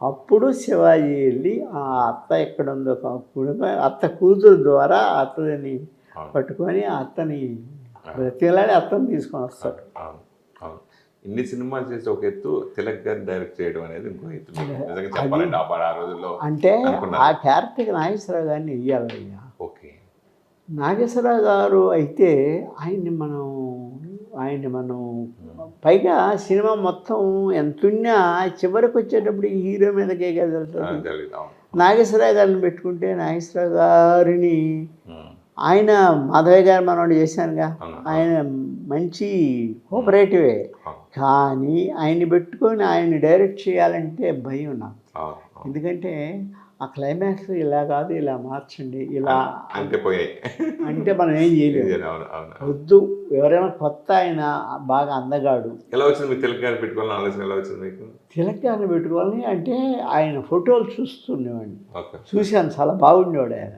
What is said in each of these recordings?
అప్పుడు శివాజీ వెళ్ళి ఆ అత్త ఎక్కడ ఉందో కనుక్కొని అత్త కూతురు ద్వారా అత్తని అవును. పట్టుకొని అత్తని బ్రతిలాడి అత్తని తీసుకొని వస్తాడు. ఇన్ని సినిమాలు చేసి ఒక ఎత్తు తిలక్ గారిని డైరెక్ట్ చేయడం అనేది ఇంకో ఎత్తు. మీకు నిజంగా చెప్పాలంటే ఆ ప- ఆ రోజుల్లో అంటే. ఆ క్యారెక్టర్కి నాగేశ్వరరావు గారిని వెయ్యాలయ్యా ఓకే. నాగేశ్వరరావు గారు అయితే ఆయన్ని మనం ఆయన్ని మనం పైగా సినిమా మొత్తం ఎంతున్నా చివరికి వచ్చేటప్పుడు హీరో మీదకే కదా నాగేశ్వరరావు గారిని పెట్టుకుంటే నాగేశ్వరరావు గారిని ఉమ్, ఆయన మాధవయ్య గారు మనోడు చేశానుగా. ఆయన మంచి కోఆపరేటివే అవును కానీ ఆయన్ని పెట్టుకొని ఆయన్ని డైరెక్ట్ చేయాలంటే భయం నాకు. ఎందుకంటే ఆ క్లైమాక్స్ ఇలా కాదు ఇలా మార్చండి ఇలా అంతే పోయాయి. అంటే మనం ఏం అవును. వద్దు ఎవరైనా కొత్త ఆయన బాగా అందగాడు. ఎలా వచ్చింది మీకు తిలక్ గారిని పెట్టుకోవాలని ఆలోచన ఎలా వచ్చింది మీకు? తిలకాన్ని పెట్టుకోవాలని అంటే ఆయన ఫోటోలు చూస్తుండేవాడిని. చూశాను చాలా బాగుండేవాడు ఆయన.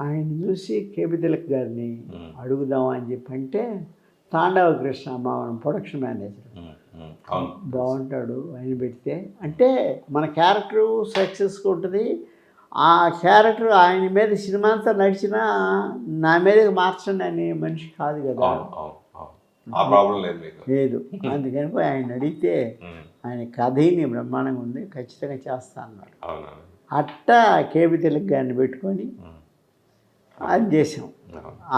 ఆయన చూసి కేపీ తిలక్ గారిని అడుగుదాం అని చెప్పి అంటే తాండవ కృష్ణ మా ప్రొడక్షన్ మేనేజర్ బాగుంటాడు ఆయన పెడితే. అంటే మన క్యారెక్టర్ సక్సెస్గా ఉంటుంది. ఆ క్యారెక్టర్ ఆయన మీద సినిమా అంతా నడిచినా నా మీదకి మార్చండి అనే మనిషి కాదు కదా. లేదు అందుకని పోయి ఆయన అడిగితే ఆయన కథని బ్రహ్మాండంగా ఉంది ఖచ్చితంగా చేస్తా అన్నాడు. అట్టా కేబీ తెలుగు గారిని పెట్టుకొని అది చేసాం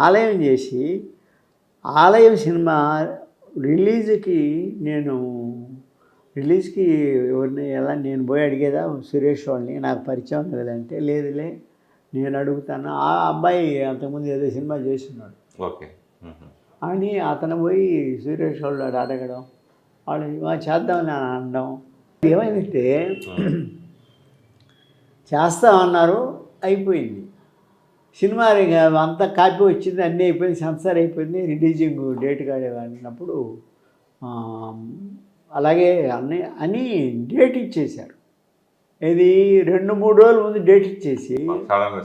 ఆలయం చేసి ఆలయం సినిమా రిలీజ్కి నేను రిలీజ్కి ఎవరిని ఎలా నేను పోయి అడిగేదా? సురేష్ వాళ్ళని. నాకు పరిచయం ఉంది కదంటే లేదులే నేను అడుగుతాను. ఆ అబ్బాయి అంతకుముందు ఏదో సినిమా చేస్తున్నాడు. ఓకే. అని అతను పోయి సురేష్ వాళ్ళు అడగడం. వాళ్ళు "ఆ, చేద్దామని అని అనడం. ఏమైందంటే చేస్తామన్నారు అయిపోయింది. సినిమా అంతా కాపీ వచ్చింది అన్నీ అయిపోయింది సెన్సార్ అయిపోయింది. రిలీజింగ్ డేట్ కాడే అన్నప్పుడు ఆ, అలాగే అన్నీ అని డేట్ ఇచ్చేశారు ఇది రెండు మూడు రోజుల ముందు డేట్ ఇచ్చేసి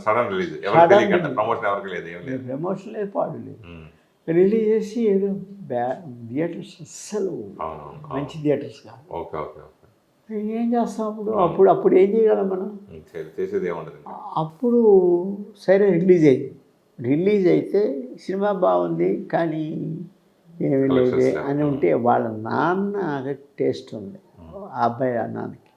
సడన్ రిలీజ్. ప్రమోషన్ లేదు ప్రమోషన్ లేదు పాడు లేదు. రిలీజ్ చేసి ఏదో బ్యా థియేటర్స్ అస్సలు మంచి థియేటర్స్ కాదు. ఓకే ఓకే ఏం చేస్తాం అప్పుడు? అప్పుడు అప్పుడు ఏం చేయగలం మనం? చేసేది. అప్పుడు సరే రిలీజ్ అయింది. రిలీజ్ అయితే సినిమా బాగుంది కానీ ఏమీ లేదే అని ఉంటే వాళ్ళ నాన్న టేస్ట్ ఉంది. ఆ అబ్బాయి ఆ నాన్నకి.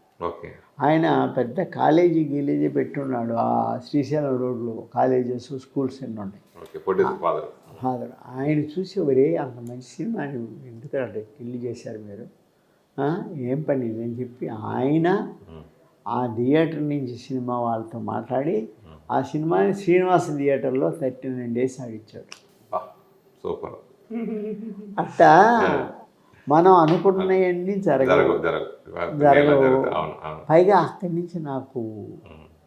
ఆయన పెద్ద కాలేజీ గీలేజీ పెట్టున్నాడు ఆ శ్రీశైలం రోడ్లో కాలేజెస్ స్కూల్స్ ఎన్ని ఉన్నాయి. ఫాదర్. ఆయన చూసి ఒరే అంత మంచి సినిమా ఎందుకంటే ఇల్లు చేశారు మీరు? ఏం పని అని చెప్పి ఆయన ఆ థియేటర్ నుంచి సినిమా వాళ్ళతో మాట్లాడి ఆ సినిమాని శ్రీనివాస థియేటర్లో థర్టీ నైన్ డేస్ ఆడిచ్చాడు. సూపర్. అట్టా? మనం అనుకున్నవన్నీ జరగవు. జరగవు. జరగదు అవును పైగా అక్కడి నుంచి నాకు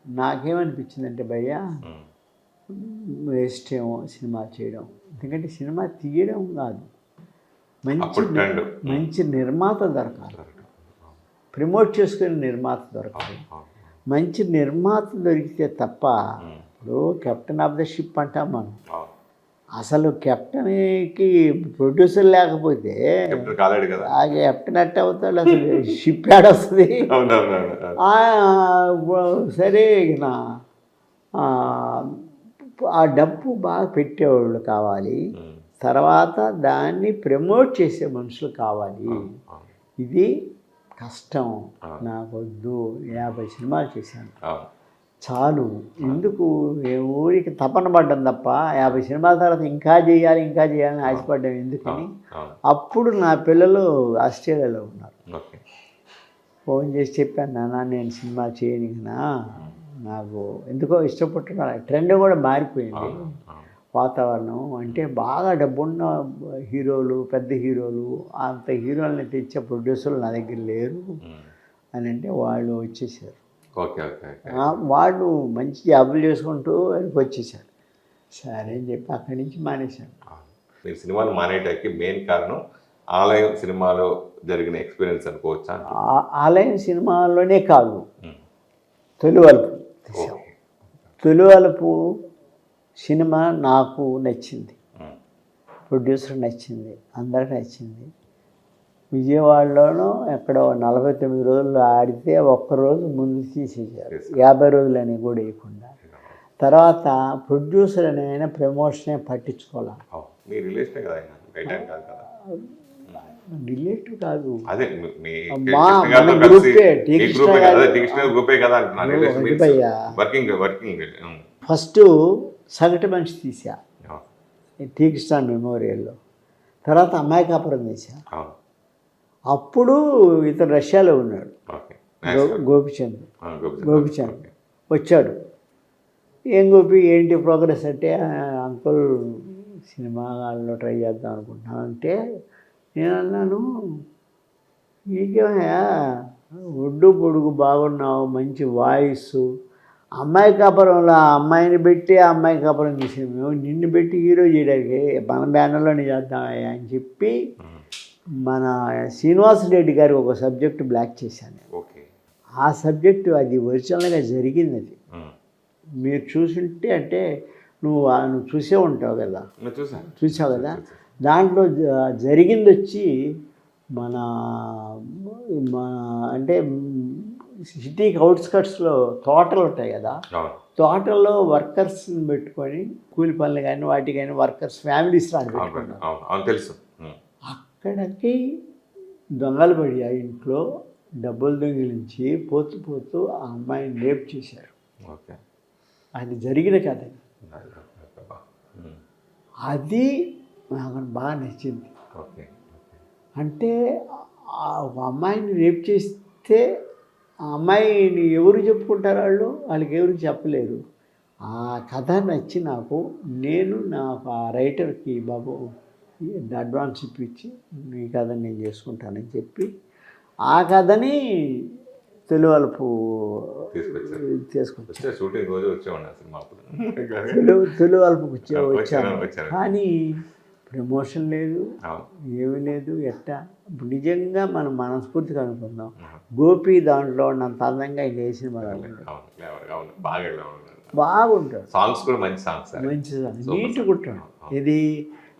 నాకేమనిపించిందంటే భయ్యా వేస్ట్ ఏమో సినిమా చేయడం. ఎందుకంటే సినిమా తీయడం కాదు. మంచి మంచి నిర్మాత దొరకాలి. ప్రమోట్ చేసుకునే నిర్మాత దొరకాలి. మంచి నిర్మాత దొరికితే తప్ప ఇప్పుడు కెప్టెన్ ఆఫ్ ద షిప్ అంటాం మనం. అసలు కెప్టెన్కి ప్రొడ్యూసర్ లేకపోతే ఆ కెప్టెన్ అట్ట అవుతాడు అసలు? షిప్ యాడ్ వస్తుంది. సరే నా ఆ డబ్బు బాగా పెట్టేవాళ్ళు కావాలి. తర్వాత దాన్ని ప్రమోట్ చేసే మనుషులు కావాలి. ఇది కష్టం. నాకు వద్దు యాభై సినిమాలు చేశాను. చాలు. ఎందుకు? ఏ ఊరికి తపన పడ్డం తప్ప యాభై సినిమాల తర్వాత ఇంకా చేయాలి ఇంకా చేయాలని ఆశపడ్డాం ఎందుకని? అప్పుడు నా పిల్లలు ఆస్ట్రేలియాలో ఉన్నారు. ఫోన్ చేసి చెప్పాను నాన్న నేను సినిమా చేయనికనా నాకు ఎందుకో ఇష్టపడుతున్నా ట్రెండ్ కూడా మారిపోయింది. వాతావరణం అంటే బాగా డబ్బున్న హీరోలు పెద్ద హీరోలు అంత హీరోలని తెచ్చే ప్రొడ్యూసర్లు నా దగ్గర లేరు. అని అంటే వాళ్ళు వచ్చేసారు. వాళ్ళు మంచి జాబులు చేసుకుంటూ వెనక్కి వచ్చేసారు. సరే అని చెప్పి అక్కడి నుంచి మానేశాను మీరు సినిమాలు మానేయటానికి మెయిన్ కారణం ఆలయం సినిమాలో జరిగిన ఎక్స్పీరియన్స్ అనుకోవచ్చా? ఆలయం సినిమాలోనే కాదు. తొలివలుపు తొలివలుపు సినిమా నాకు నచ్చింది. ప్రొడ్యూసర్ నచ్చింది. అందరికి నచ్చింది. విజయవాడలోనూ ఎక్కడో నలభై తొమ్మిది రోజులు ఆడితే ఒక్కరోజు ముందు తీసేసారు యాభై రోజులు అని కూడా వేయకుండా. తర్వాత ప్రొడ్యూసర్ అనే ఆయన ప్రమోషనే పట్టించుకోవాలి? కదా రిలేటివ్ మన గ్రూపే. ఫస్ట్ సగటు మనిషి తీసా అవును. ఈ టీ కృష్ణ మెమోరియల్లో. తర్వాత అమ్మాయి కాపురం తీసా అప్పుడు ఇతను రష్యాలో ఉన్నాడు. గోపిచంద్. గోపిచంద్. వచ్చాడు. ఏం గోపి ఏంటి ప్రోగ్రెస్ అంటే "ఆ, అంకుల్ సినిమా హాల్లో ట్రై చేద్దాం అనుకుంటున్నాను అంటే నేను అన్నాను నీకేమయ్యా ఒడ్డు పొడుగు బాగున్నావు మంచి వాయిస్. అమ్మాయి కాపురంలో ఆ అమ్మాయిని పెట్టి ఆ అమ్మాయి కాపురం చేసాము మేము. నిన్ను పెట్టి హీరో చేయడానికి మన బ్యానర్లోనే చేద్దామయ్యా అని చెప్పి. మన శ్రీనివాస్ రెడ్డి గారికి ఒక సబ్జెక్ట్ బ్లాక్ చేశాను. ఓకే. ఆ సబ్జెక్టు అది ఒరిజినల్గా జరిగింది అది. మీరు చూసుంటే అంటే నువ్వు నువ్వు చూసే ఉంటావు కదా. చూసావు కదా? దాంట్లో జరిగింది వచ్చి మన మన అంటే సిటీకి అవుట్స్కట్స్లో తోటలు ఉంటాయి కదా? తోటల్లో వర్కర్స్ని పెట్టుకొని కూలి పనులు కానీ వాటి కానీ వర్కర్స్ ఫ్యామిలీస్ రాని అవును తెలుసు. ఉమ్. అక్కడికి దొంగలు పడి ఆ ఇంట్లో డబ్బులు దొంగిలించి పోతూ పోతూ ఆ అమ్మాయిని రేప్ చేశారు. ఓకే. అది జరిగిన కథ. అది నాకు బాగా నచ్చింది. ఓకే అంటే ఆ ఒక అమ్మాయిని రేప్ చేస్తే ఆ అమ్మాయిని ఎవరు చెప్పుకుంటారు వాళ్ళు? వాళ్ళకి ఎవరు చెప్పలేరు. ఆ కథ నచ్చి నాకు నేను ఆ రైటర్కి బాబు అడ్వాన్స్ ఇప్పించి ఈ కథ నేను చేసుకుంటానని చెప్పి ఆ కథని తెలువలుపు తెలువలుపుకి వచ్చే వచ్చాను. కానీ ప్రమోషన్ లేదు ఏమీ లేదు ఎట్టా? నిజంగా మనం మనస్ఫూర్తిగా అనుకుందాం. గోపి దాంట్లో ఉన్నంత అందంగా ఇంకా ఏ సినిమా. బాగుంటాడు సాంగ్స్ కూడా మంచి సాంగ్స్ మంచి Super నీట్ అవును. ఇది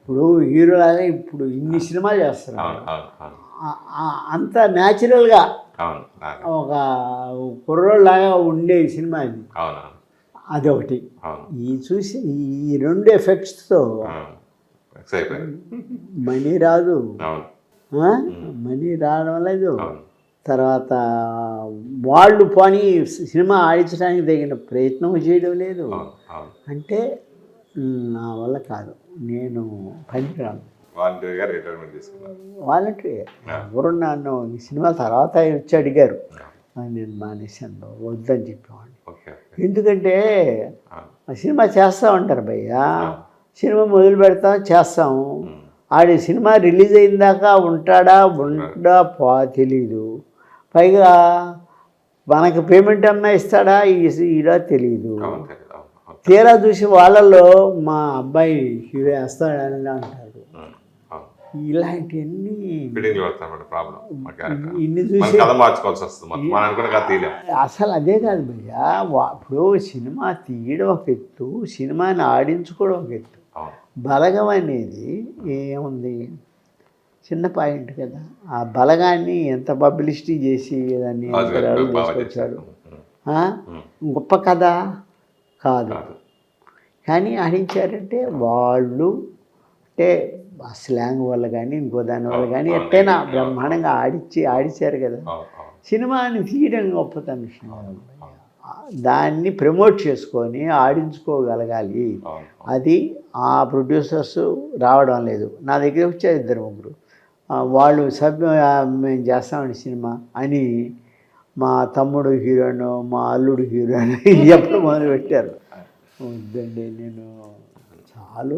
ఇప్పుడు హీరో లాగా ఇప్పుడు ఇన్ని సినిమాలు ఆ- అంత న్యాచురల్గా. ఒక కుర్రోళ్ళలాగా ఉండే సినిమా ఇది. అదొకటి. ఈ చూసి ఈ రెండు ఎఫెక్ట్స్తో మనీ రాదు? మనీ రావడం లేదు. తర్వాత వాళ్ళు పోనీ సినిమా ఆడించడానికి తగిన ప్రయత్నం చేయడం లేదు. అంటే నా వల్ల కాదు. నేను పనికిరాను. వాలంటీర్గా రిటైర్మెంట్ తీసుకున్నారు. వాళ్ళంటే ఎవరు నన్ను ఈ సినిమా తర్వాత వచ్చి అడిగారు. నేను మానేశాను. వద్దని చెప్పేవాడిని. ఎందుకంటే సినిమా చేస్తూ ఉంటారు భయ్యా. సినిమా మొదలు పెడతాం చేస్తాము. ఆడి సినిమా రిలీజ్ అయిన దాకా ఉంటాడా ఉంటాడా పో తెలీదు. పైగా మనకి పేమెంట్ అన్నా ఇస్తాడా ఇలా తెలియదు తీరా చూసి వాళ్ళల్లో మా అబ్బాయి హీరో వేస్తాడని అంటారు. ఇలాంటివన్నీ ఇన్ని చూసి అసలు అదే కాదు భయ్యా ఇప్పుడు సినిమా తీయడం ఒక ఎత్తు సినిమాని ఆడించుకోవడం ఒక ఎత్తు. బలగం అనేది ఏముంది? చిన్న పాయింట్ కదా. ఆ బలగాన్ని ఎంత పబ్లిసిటీ చేసి దాన్ని. గొప్ప కథ. కాదు కాదు. కానీ ఆడించారంటే వాళ్ళు అంటే ఆ స్లాంగ్ వల్ల కానీ ఇంకో దాని వల్ల కానీ ఎట్టైనా. బ్రహ్మాండంగా ఆడిచ్చి ఆడిచ్చారు కదా. సినిమాని తీయడం గొప్పతనం విషయం దాన్ని ప్రమోట్ చేసుకొని ఆడించుకోగలగాలి. అది ఆ ప్రొడ్యూసర్స్ రావడం లేదు. నా దగ్గర వచ్చారు ఇద్దరు ముగ్గురు. వాళ్ళు సభ్య మేము చేస్తామండి సినిమా అని మా తమ్ముడు హీరోయిన్ మా అల్లుడు హీరోయిన్ ఎప్పుడు మొదలు పెట్టారు. వద్దండి నేను చాలు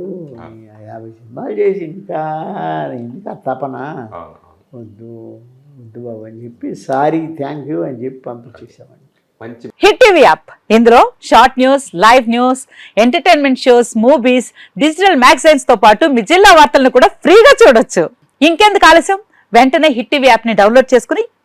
యాభై సినిమాలు చేసి ఇంకా ఇంకా తపన? వద్దు వద్దు బాబు అని చెప్పి సారీ థ్యాంక్ యూ అని చెప్పి పంపించేసామండి మంచి హిట్ టీవీ యాప్. ఇందులో short news live news entertainment shows movies digital మ్యాగజైన్స్తో పాటు మీ జిల్లా వార్తలను కూడా ఫ్రీగా చూడొచ్చు. ఇంకెందుకు ఆలస్యం? వెంటనే హిట్ టీవీ యాప్ని డౌన్లోడ్ చేసుకుని